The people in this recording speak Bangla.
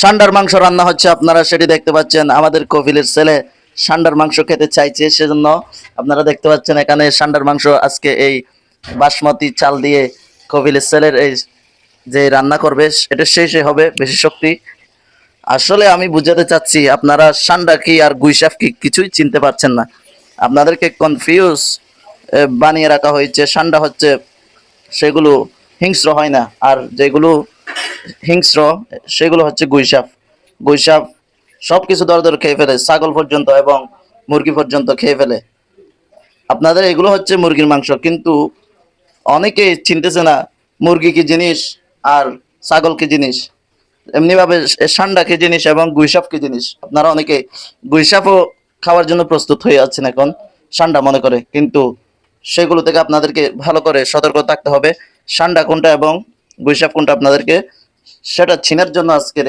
সান্ডার মাংস রান্না হচ্ছে, আপনারা সেটি দেখতে পাচ্ছেন। আমাদের কপিলের ছেলে সান্ডার মাংস খেতে চাইছে, সেজন্য আপনারা দেখতে পাচ্ছেন এখানে সান্ডার মাংস আজকে এই বাসমতি চাল দিয়ে কপিলের ছেলের এই যে রান্না করবে, এটা শেষে হবে বেশি শক্তি। আসলে আমি বুঝাতে চাচ্ছি, আপনারা সান্ডা কি আর গুইসাফ কি কিছুই চিনতে পারছেন না। আপনাদেরকে কনফিউজ বানিয়ে রাখা হয়েছে, সান্ডা হচ্ছে সেগুলো হিংস্র হয় না, আর যেগুলো হিংস্র, সেগুলো হচ্ছে গুইসাপ গুইসাপ সব কিছু দর খেয়ে ফেলে, ছাগল পর্যন্ত এবং মুরগি পর্যন্ত খেয়ে ফেলে। আপনাদের এগুলো হচ্ছে মুরগির মাংস, কিন্তু অনেকে চিনতেছে না মুরগি কি জিনিস আর ছাগল কি জিনিস। এমনিভাবে সান্ডা কি জিনিস এবং গুইসাপ কি জিনিস। আপনারা অনেকে গুইসাপও খাওয়ার জন্য প্রস্তুত হয়ে যাচ্ছেন এখন, সান্ডা মনে করে, কিন্তু সেগুলো থেকে আপনাদেরকে ভালো করে সতর্ক থাকতে হবে। সান্ডা কোনটা এবং গুইসাপ কোনটা আপনাদেরকে সেটা চীনের জন্য আজকের